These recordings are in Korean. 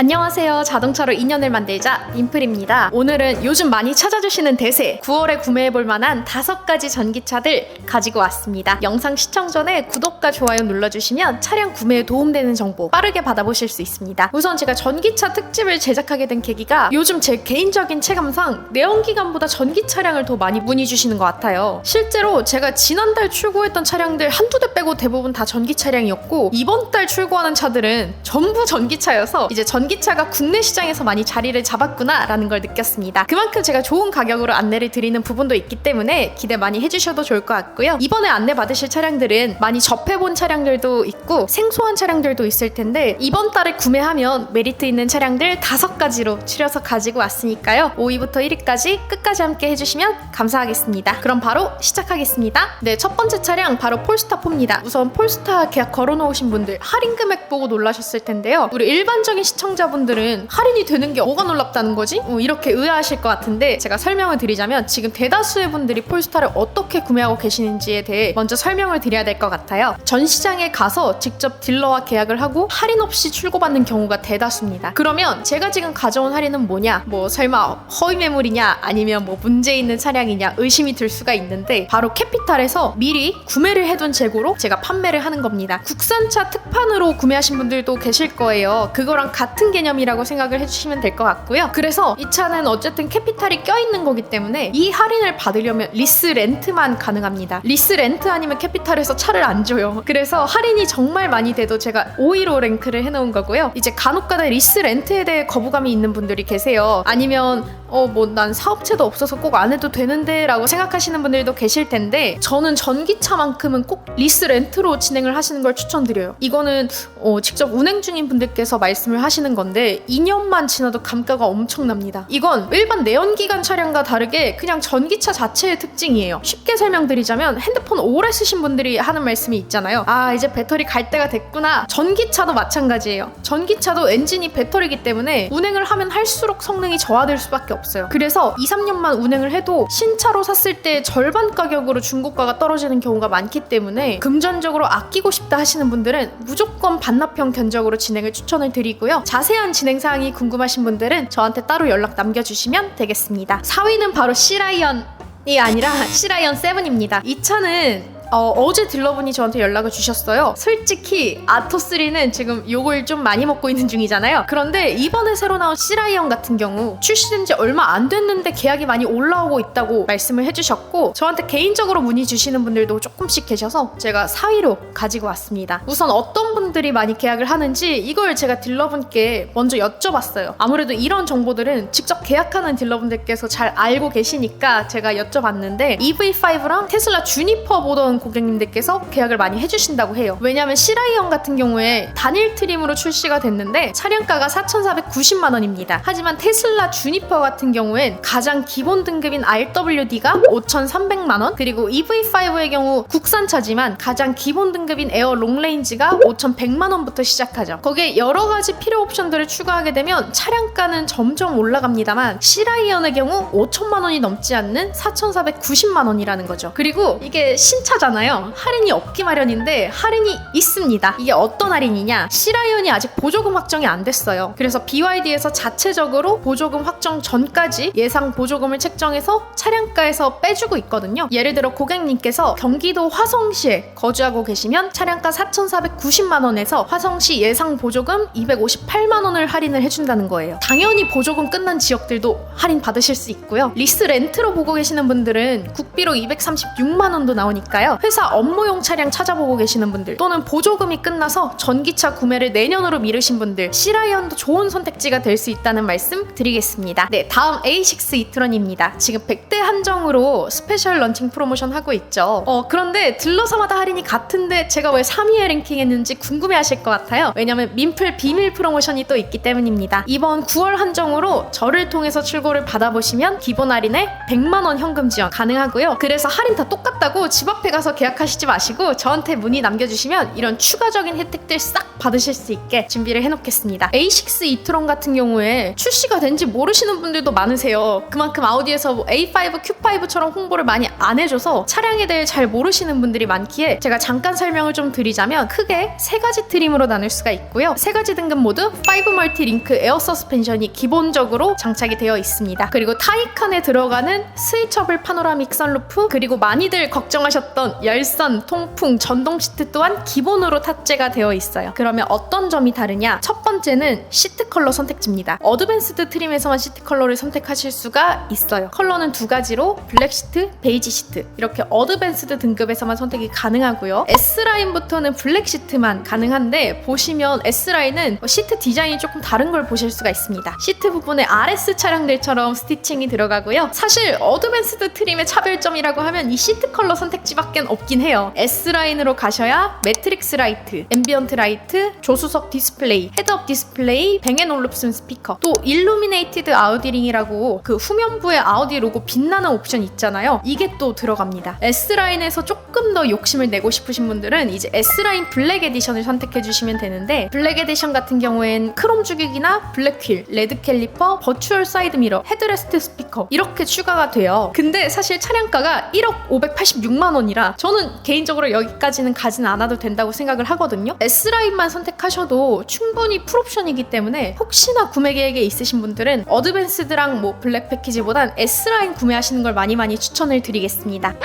안녕하세요. 자동차로 인연을 만들자 민플입니다. 오늘은 요즘 많이 찾아주시는 대세 9월에 구매해볼 만한 다섯 가지 전기차들 가지고 왔습니다. 영상 시청 전에 구독과 좋아요 눌러주시면 차량 구매에 도움되는 정보 빠르게 받아보실 수 있습니다. 우선 제가 전기차 특집을 제작하게 된 계기가 요즘 제 개인적인 체감상 내연기관보다 전기 차량을 더 많이 문의 주시는 것 같아요. 실제로 제가 지난달 출고했던 차량들 한두 대 빼고 대부분 다 전기 차량이었고 이번 달 출고하는 차들은 전부 전기차여서 이제 전 기차가 국내 시장에서 많이 자리를 잡았구나라는 걸 느꼈습니다. 그만큼 제가 좋은 가격으로 안내를 드리는 부분도 있기 때문에 기대 많이 해주셔도 좋을 것 같고요. 이번에 안내 받으실 차량들은 많이 접해본 차량들도 있고 생소한 차량들도 있을 텐데 이번 달에 구매하면 메리트 있는 차량들 다섯 가지로 추려서 가지고 왔으니까요. 5위부터 1위까지 끝까지 함께 해주시면 감사하겠습니다. 그럼 바로 시작하겠습니다. 네, 첫 번째 차량 바로 폴스타 4입니다. 우선 폴스타 계약 걸어놓으신 분들 할인 금액 보고 놀라셨을 텐데요. 우리 일반적인 시청자 분들은 할인이 되는 게 뭐가 놀랍다는 거지? 어, 이렇게 의아하실 것 같은데 제가 설명을 드리자면 지금 대다수의 분들이 폴스타를 어떻게 구매하고 계시는지에 대해 먼저 설명을 드려야 될 것 같아요. 전 시장에 가서 직접 딜러와 계약을 하고 할인 없이 출고받는 경우가 대다수입니다. 그러면 제가 지금 가져온 할인은 뭐냐? 뭐 설마 허위 매물이냐? 아니면 뭐 문제 있는 차량이냐? 의심이 들 수가 있는데 바로 캐피탈에서 미리 구매를 해둔 재고로 제가 판매를 하는 겁니다. 국산차 특판으로 구매하신 분들도 계실 거예요. 그거랑 같은 개념이라고 생각을 해주시면 될 것 같고요. 그래서 이 차는 어쨌든 캐피탈이 껴있는 거기 때문에 이 할인을 받으려면 리스 렌트만 가능합니다. 리스 렌트 아니면 캐피탈에서 차를 안 줘요. 그래서 할인이 정말 많이 돼도 제가 5위로 랭크를 해놓은 거고요. 이제 간혹가다 리스 렌트에 대해 거부감이 있는 분들이 계세요. 아니면 어 뭐 난 사업체도 없어서 꼭 안 해도 되는데 라고 생각하시는 분들도 계실 텐데 저는 전기차만큼은 꼭 리스 렌트로 진행을 하시는 걸 추천드려요. 이거는 어, 직접 운행 중인 분들께서 말씀을 하시는 건데 2년만 지나도 감가가 엄청납니다. 이건 일반 내연기관 차량과 다르게 그냥 전기차 자체의 특징이에요. 쉽게 설명드리자면 핸드폰 오래 쓰신 분들이 하는 말씀이 있잖아요. 아 이제 배터리 갈 때가 됐구나. 전기차도 마찬가지예요. 전기차도 엔진이 배터리기 때문에 운행을 하면 할수록 성능이 저하될 수밖에 없어요. 그래서 2, 3년만 운행을 해도 신차로 샀을 때 절반 가격으로 중고가가 떨어지는 경우가 많기 때문에 금전적으로 아끼고 싶다 하시는 분들은 무조건 반납형 견적으로 진행을 추천을 드리고요. 자세 한 진행 사항이 궁금하신 분들은 저한테 따로 연락 남겨주시면 되겠습니다. 4위는 바로 시라이언 이 아니라 시라이언 7입니다. 이 차는 어, 제 딜러분이 저한테 연락을 주셨어요. 솔직히 아토3는 지금 욕을 좀 많이 먹고 있는 중이잖아요. 그런데 이번에 새로 나온 시라이언 같은 경우 출시된 지 얼마 안 됐는데 계약이 많이 올라오고 있다고 말씀을 해주셨고 저한테 개인적으로 문의 주시는 분들도 조금씩 계셔서 제가 4위로 가지고 왔습니다. 우선 어떤 분들이 많이 계약을 하는지 이걸 제가 딜러분께 먼저 여쭤봤어요. 아무래도 이런 정보들은 직접 계약하는 딜러분들께서 잘 알고 계시니까 제가 여쭤봤는데 EV5랑 테슬라 주니퍼 보던 고객님들께서 계약을 많이 해주신다고 해요. 왜냐하면 시라이언 같은 경우에 단일 트림으로 출시가 됐는데 차량가가 4,490만 원입니다. 하지만 테슬라 주니퍼 같은 경우엔 가장 기본 등급인 RWD가 5,300만 원, 그리고 EV5의 경우 국산차지만 가장 기본 등급인 에어 롱레인지가 5,100만 원부터 시작하죠. 거기에 여러 가지 필요 옵션들을 추가하게 되면 차량가는 점점 올라갑니다만 시라이언의 경우 5천만 원이 넘지 않는 4,490만 원이라는 거죠. 그리고 이게 신차잖아요. 할인이 없기 마련인데 할인이 있습니다. 이게 어떤 할인이냐? 시라이언이 아직 보조금 확정이 안 됐어요. 그래서 BYD에서 자체적으로 보조금 확정 전까지 예상 보조금을 책정해서 차량가에서 빼주고 있거든요. 예를 들어 고객님께서 경기도 화성시에 거주하고 계시면 차량가 4,490만 원에서 화성시 예상 보조금 258만 원을 할인을 해준다는 거예요. 당연히 보조금 끝난 지역들도 할인 받으실 수 있고요. 리스 렌트로 보고 계시는 분들은 국비로 236만 원도 나오니까요. 회사 업무용 차량 찾아보고 계시는 분들 또는 보조금이 끝나서 전기차 구매를 내년으로 미루신 분들 시라이언도 좋은 선택지가 될 수 있다는 말씀 드리겠습니다. 네, 다음 A6 이트런입니다. 지금 100대 한정으로 스페셜 런칭 프로모션 하고 있죠. 어, 그런데 딜러사마다 할인이 같은데 제가 왜 3위에 랭킹했는지 궁금해 하실 것 같아요. 왜냐면 민플 비밀 프로모션이 또 있기 때문입니다. 이번 9월 한정으로 저를 통해서 출고를 받아보시면 기본 할인에 100만 원 현금 지원 가능하고요. 그래서 할인 다 똑같다고 집 앞에 가서 부담스러워서 계약하시지 마시고 저한테 문의 남겨주시면 이런 추가적인 혜택들 싹 받으실 수 있게 준비를 해놓겠습니다. A6 이트론 같은 경우에 출시가 된지 모르시는 분들도 많으세요. 그만큼 아우디에서 뭐 A5, Q5처럼 홍보를 많이 안 해줘서 차량에 대해 잘 모르시는 분들이 많기에 제가 잠깐 설명을 좀 드리자면 크게 세 가지 트림으로 나눌 수가 있고요. 세 가지 등급 모두 5 멀티 링크 에어 서스펜션이 기본적으로 장착이 되어 있습니다. 그리고 타이칸에 들어가는 스위처블 파노라믹 선루프 그리고 많이들 걱정하셨던 열선, 통풍, 전동 시트 또한 기본으로 탑재가 되어 있어요. 그러면 어떤 점이 다르냐? 첫 번째는 시트 컬러 선택지입니다. 어드밴스드 트림에서만 시트 컬러를 선택하실 수가 있어요. 컬러는 두 가지로 블랙 시트, 베이지 시트 이렇게 어드밴스드 등급에서만 선택이 가능하고요. S라인부터는 블랙 시트만 가능한데 보시면 S라인은 시트 디자인이 조금 다른 걸 보실 수가 있습니다. 시트 부분에 RS 차량들처럼 스티칭이 들어가고요. 사실 어드밴스드 트림의 차별점이라고 하면 이 시트 컬러 선택지밖 에 없긴 해요. S라인으로 가셔야 매트릭스 라이트, 앰비언트 라이트, 조수석 디스플레이, 헤드업 디스플레이, 뱅앤올룹슨 스피커, 또 일루미네이티드 아우디링이라고 그 후면부에 아우디 로고 빛나는 옵션 있잖아요. 이게 또 들어갑니다. S라인에서 조금 더 욕심을 내고 싶으신 분들은 이제 S라인 블랙 에디션을 선택해 주시면 되는데 블랙 에디션 같은 경우엔 크롬 주객이나 블랙 휠, 레드 캘리퍼, 버추얼 사이드 미러, 헤드레스트 스피커 이렇게 추가가 돼요. 근데 사실 차량가가 1억 586만 원이라 저는 개인적으로 여기까지는 가진 않아도 된다고 생각을 하거든요. S라인만 선택하셔도 충분히 풀옵션이기 때문에 혹시나 구매 계획에 있으신 분들은 어드밴스드랑 뭐 블랙 패키지보단 S라인 구매하시는 걸 많이 많이 추천을 드리겠습니다.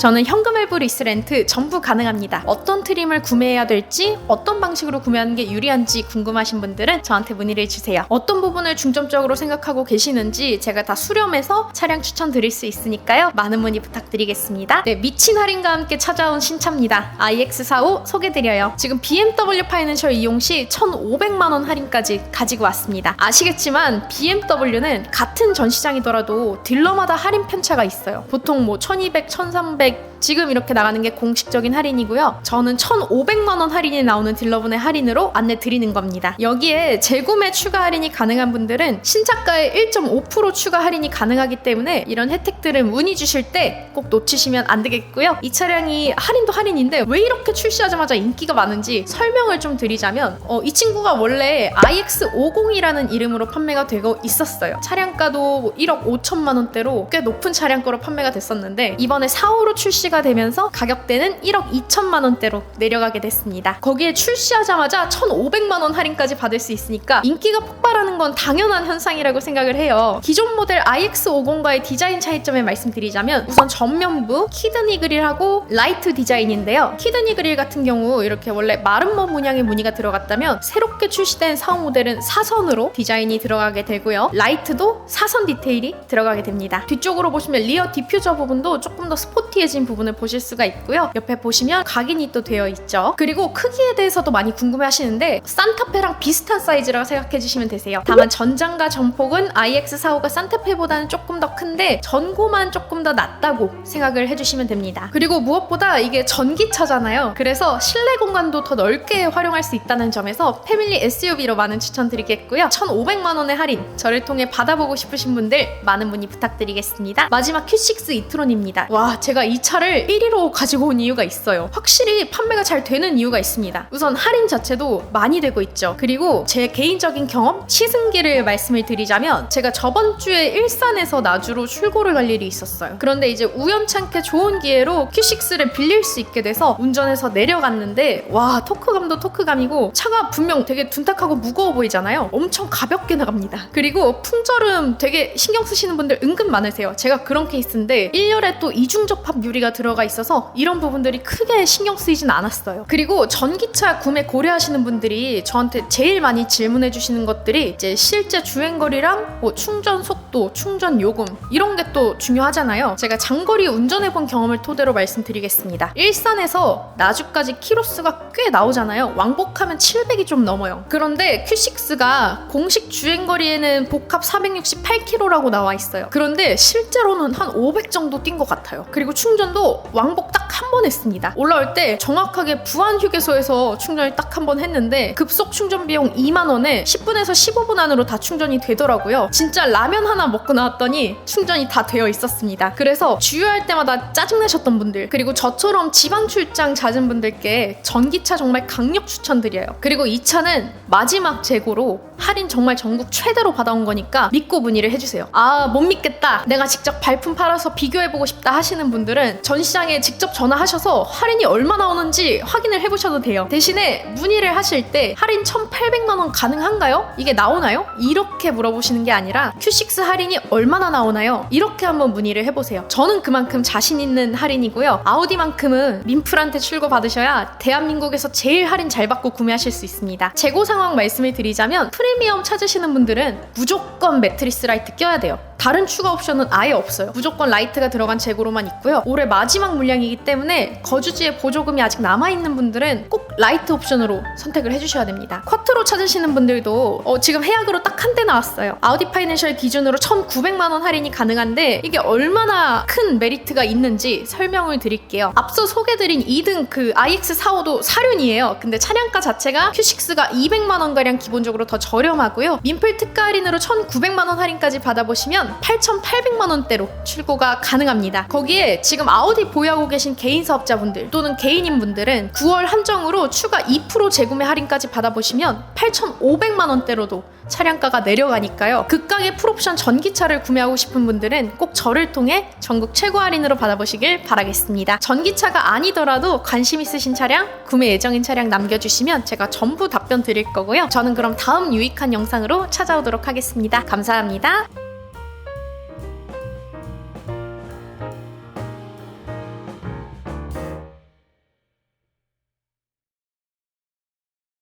저는 현금 할부 리스 렌트 전부 가능합니다. 어떤 트림을 구매해야 될지, 어떤 방식으로 구매하는 게 유리한지 궁금하신 분들은 저한테 문의를 주세요. 어떤 부분을 중점적으로 생각하고 계시는지 제가 다 수렴해서 차량 추천 드릴 수 있으니까요. 많은 문의 부탁드리겠습니다. 네, 미친 할인과 함께 찾아온 신차입니다. iX45 소개드려요. 지금 BMW 파이낸셜 이용 시 1,500만 원 할인까지 가지고 왔습니다. 아시겠지만 BMW는 같은 전시장이더라도 딜러마다 할인 편차가 있어요. 보통 뭐 1200, 1300 like 지금 이렇게 나가는 게 공식적인 할인이고요. 저는 1,500만 원 할인이 나오는 딜러분의 할인으로 안내 드리는 겁니다. 여기에 재구매 추가 할인이 가능한 분들은 신차가의 1.5% 추가 할인이 가능하기 때문에 이런 혜택들을 문의 주실 때 꼭 놓치시면 안 되겠고요. 이 차량이 할인도 할인인데 왜 이렇게 출시하자마자 인기가 많은지 설명을 좀 드리자면 어, 이 친구가 원래 iX50이라는 이름으로 판매가 되고 있었어요. 차량가도 1억 5천만 원대로 꽤 높은 차량가로 판매가 됐었는데 이번에 4호로 출시 가 되면서 가격대는 1억 2천만 원대로 내려가게 됐습니다. 거기에 출시하자마자 1,500만 원 할인까지 받을 수 있으니까 인기가 폭발하는 건 당연한 현상이라고 생각을 해요. 기존 모델 iX50과의 디자인 차이점을 말씀드리자면 우선 전면부 키드니 그릴하고 라이트 디자인인데요. 키드니 그릴 같은 경우 이렇게 원래 마름모 문양의 무늬가 들어갔다면 새롭게 출시된 4호 모델은 사선으로 디자인이 들어가게 되고요. 라이트도 사선 디테일이 들어가게 됩니다. 뒤쪽으로 보시면 리어 디퓨저 부분도 조금 더 스포티해진 부분 을 보실 수가 있고요. 옆에 보시면 각인이 또 되어 있죠. 그리고 크기에 대해서도 많이 궁금해 하시는데 산타페랑 비슷한 사이즈라고 생각해 주시면 되세요. 다만 전장과 전폭은 iX45가 산타페보다는 조금 더 큰데 전고만 조금 더 낮다고 생각을 해주시면 됩니다. 그리고 무엇보다 이게 전기차잖아요. 그래서 실내 공간도 더 넓게 활용할 수 있다는 점에서 패밀리 SUV로 많은 추천드리겠고요. 1,500만 원의 할인 저를 통해 받아보고 싶으신 분들 많은 문의 부탁드리겠습니다. 마지막 Q6 이트론입니다. 와 제가 이 차를 1위로 가지고 온 이유가 있어요. 확실히 판매가 잘 되는 이유가 있습니다. 우선 할인 자체도 많이 되고 있죠. 그리고 제 개인적인 경험 시승기를 말씀을 드리자면 제가 저번 주에 일산에서 나주로 출고를 갈 일이 있었어요. 그런데 이제 우연찮게 좋은 기회로 Q6를 빌릴 수 있게 돼서 운전해서 내려갔는데 와 토크감도 토크감이고 차가 분명 되게 둔탁하고 무거워 보이잖아요. 엄청 가볍게 나갑니다. 그리고 풍절음 되게 신경 쓰시는 분들 은근 많으세요. 제가 그런 케이스인데 1열에 또 이중접합 유리가 들어가 있어서 이런 부분들이 크게 신경 쓰이진 않았어요. 그리고 전기차 구매 고려하시는 분들이 저한테 제일 많이 질문해 주시는 것들이 이제 실제 주행거리랑 뭐 충전 속도, 충전 요금 이런 게 또 중요하잖아요. 제가 장거리 운전해 본 경험을 토대로 말씀드리겠습니다. 일산에서 나주까지 키로수가 꽤 나오잖아요. 왕복하면 700이 좀 넘어요. 그런데 Q6가 공식 주행거리에는 복합 468km라고 나와 있어요. 그런데 실제로는 한 500 정도 뛴 것 같아요. 그리고 충전도 충전도 왕복 딱 한 번 했습니다. 올라올 때 정확하게 부안 휴게소에서 충전을 딱 한 번 했는데 급속 충전 비용 2만 원에 10분에서 15분 안으로 다 충전이 되더라고요. 진짜 라면 하나 먹고 나왔더니 충전이 다 되어 있었습니다. 그래서 주유할 때마다 짜증내셨던 분들 그리고 저처럼 지방 출장 잦은 분들께 전기차 정말 강력 추천드려요. 그리고 이 차는 마지막 재고로 할인 정말 전국 최대로 받아온 거니까 믿고 문의를 해주세요. 아, 못 믿겠다. 내가 직접 발품 팔아서 비교해보고 싶다 하시는 분들은 전시장에 직접 전 화하셔서 할인이 얼마 나오는지 확인을 해보셔도 돼요. 대신에 문의를 하실 때 할인 1,800만 원 가능한가요? 이게 나오나요? 이렇게 물어보시는 게 아니라 Q6 할인이 얼마나 나오나요? 이렇게 한번 문의를 해보세요. 저는 그만큼 자신 있는 할인이고요. 아우디만큼은 민플한테 출고 받으셔야 대한민국에서 제일 할인 잘 받고 구매하실 수 있습니다. 재고 상황 말씀을 드리자면 프리미엄 찾으시는 분들은 무조건 매트리스 라이트 껴야 돼요. 다른 추가 옵션은 아예 없어요. 무조건 라이트가 들어간 재고로만 있고요. 올해 마지막 물량이기 때문에 거주지에 보조금이 아직 남아있는 분들은 꼭 라이트 옵션으로 선택을 해주셔야 됩니다. 쿼트로 찾으시는 분들도 어, 지금 해약으로 딱 한 대 나왔어요. 아우디 파이낸셜 기준으로 1,900만원 할인이 가능한데 이게 얼마나 큰 메리트가 있는지 설명을 드릴게요. 앞서 소개드린 2등 그 iX45도 사륜이에요. 근데 차량가 자체가 Q6가 200만원가량 기본적으로 더 저렴하고요. 민플 특가 할인으로 1,900만원 할인까지 받아보시면 8,800만 원대로 출고가 가능합니다. 거기에 지금 아우디 보유하고 계신 개인 사업자분들 또는 개인인 분들은 9월 한정으로 추가 2% 재구매 할인까지 받아보시면 8,500만 원대로도 차량가가 내려가니까요. 극강의 풀옵션 전기차를 구매하고 싶은 분들은 꼭 저를 통해 전국 최고 할인으로 받아보시길 바라겠습니다. 전기차가 아니더라도 관심 있으신 차량, 구매 예정인 차량 남겨주시면 제가 전부 답변 드릴 거고요. 저는 그럼 다음 유익한 영상으로 찾아오도록 하겠습니다. 감사합니다.